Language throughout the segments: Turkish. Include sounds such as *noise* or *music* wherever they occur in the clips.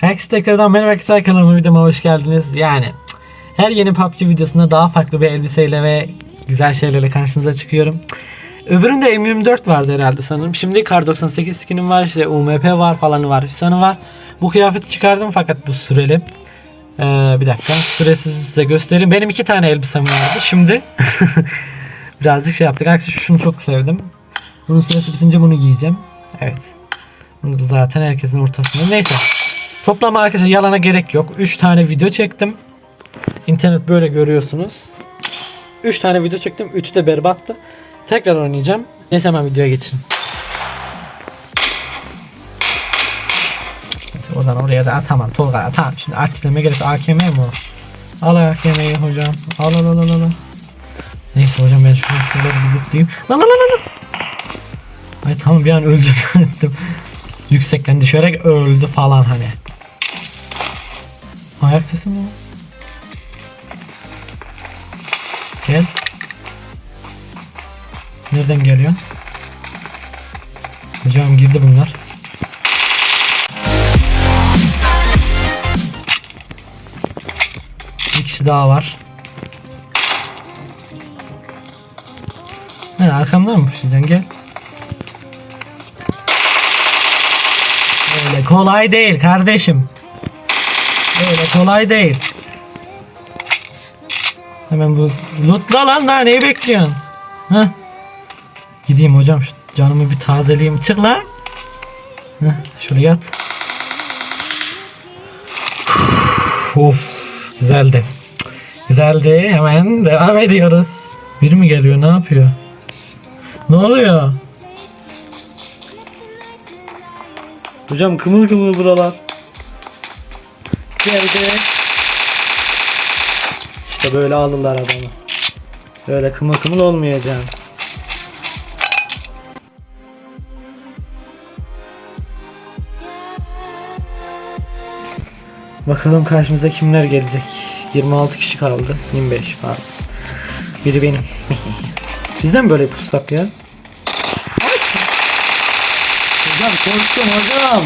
Herkese tekrardan merhaba arkadaşlar kanalıma videoma hoş geldiniz. Yani her yeni PUBG videosunda daha farklı bir elbiseyle ve güzel şeylerle karşınıza çıkıyorum. Öbüründe M24 vardı herhalde sanırım. Şimdi Kar 98 skinim var, işte UMP var falanı var, Hüsan'ı var. Bu kıyafeti çıkardım fakat bu süreli. Ee, bir dakika süresiz size göstereyim. Benim iki tane elbisem vardı. Şimdi *laughs* birazcık şey yaptık. Arkadaşlar şunu çok sevdim. Bunun süresi bitince bunu giyeceğim. Evet. Bunu da zaten herkesin ortasında. Neyse. Toplam arkadaşlar yalana gerek yok. 3 tane video çektim. İnternet böyle görüyorsunuz. 3 tane video çektim. 3'ü de berbattı. Tekrar oynayacağım. Neyse hemen videoya geçelim. Neyse oradan oraya da tamam Tolga tamam şimdi artistleme gerek AKM mi o? Al AKM'yi hocam. Al al al al al. Neyse hocam ben şunu şöyle bir lootlayayım. Lan lan lan lan. Ay tamam bir an öldüm *laughs* zannettim. Yüksekten düşerek öldü falan hani. Ayak sesi mi o? Gel. Nereden geliyor? Hocam girdi bunlar. Bir kişi daha var. Ne arkamdan mı pushlayacaksın gel. Öyle kolay değil kardeşim. Öyle kolay değil. Hemen bu lootla lan daha neyi bekliyorsun? Heh. Gideyim hocam şu canımı bir tazeleyeyim. Çık lan. Heh, şöyle yat. of güzeldi. Güzeldi. Hemen devam ediyoruz. Biri mi geliyor? Ne yapıyor? Ne oluyor? Hocam kımıl kımıl buralar. Geldi. İşte böyle alırlar adamı. Böyle kımıl kımıl olmayacağım. Bakalım karşımıza kimler gelecek. 26 kişi kaldı. 25 pardon. Biri benim. *laughs* Bizden böyle pusak ya? Hocam korktum hocam.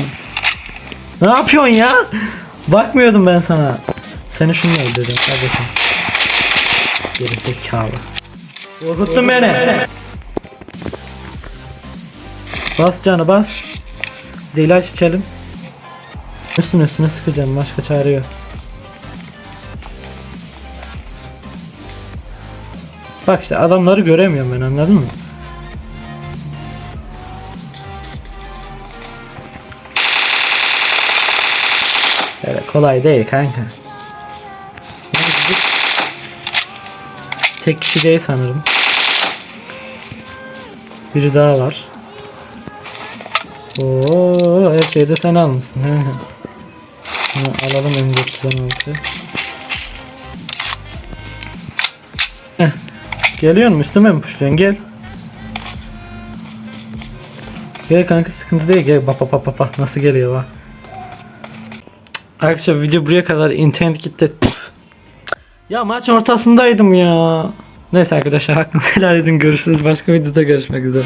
Ne yapıyorsun ya? Bakmıyordum ben sana. Seni şununla öldürdüm kardeşim. Geri zekalı. Korkuttun beni. Bas canı bas. Deli aç içelim. Üstüne üstüne sıkacağım. Başka çare yok. Bak işte adamları göremiyorum ben anladın mı? Öyle kolay değil kanka. Tek kişi değil sanırım. Biri daha var. Oo, her şeyi de sen almışsın. alalım M416. Heh. Geliyor mu? Üstüme mi puşluyorsun? Gel. Gel kanka sıkıntı değil. Gel bak bak bak, bak. Nasıl geliyor bak. Arkadaşlar video buraya kadar internet gitti. Ya maç ortasındaydım ya. Neyse arkadaşlar hakkınızı helal edin. Görüşürüz. Başka videoda görüşmek üzere.